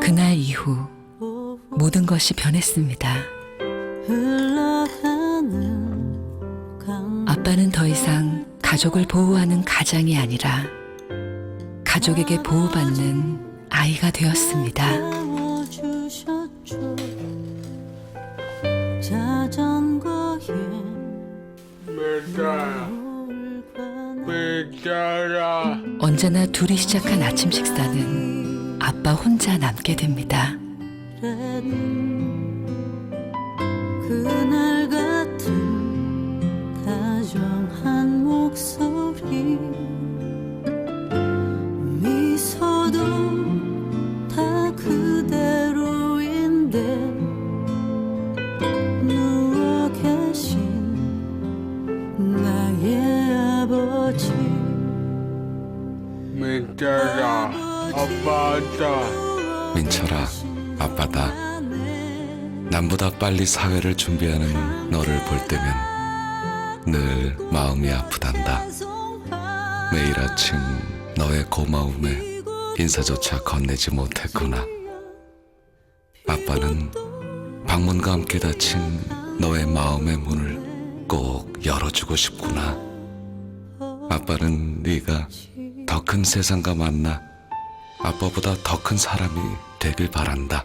그날 이후 모든 것이 변했습니다. 아빠는 더 이상 가족을 보호하는 가장이 아니라 가족에게 보호받는 아이가 되었습니다. 언제나 둘이 시작한 아침 식사는 아빠 혼자 남게 됩니다. 그날 같은 다정한 목소리 미소도 다 그대로인데 누워 계신 나의 아버지 메자라 아빠다 민철아, 아빠다. 남보다 빨리 사회를 준비하는 너를 볼 때면 늘 마음이 아프단다. 매일 아침 너의 고마움에 인사조차 건네지 못했구나. 아빠는 방문과 함께 닫힌 너의 마음의 문을 꼭 열어주고 싶구나. 아빠는 네가 더 큰 세상과 만나 아빠보다 더 큰 사람이 되길 바란다.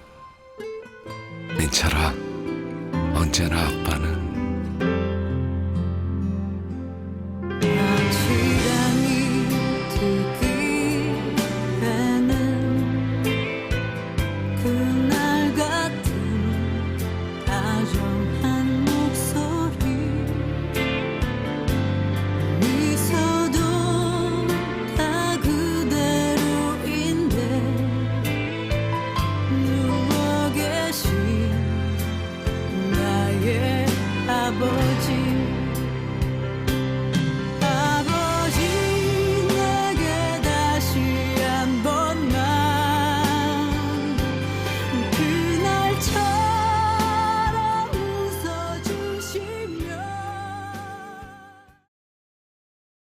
민철아, 언제나 아빠는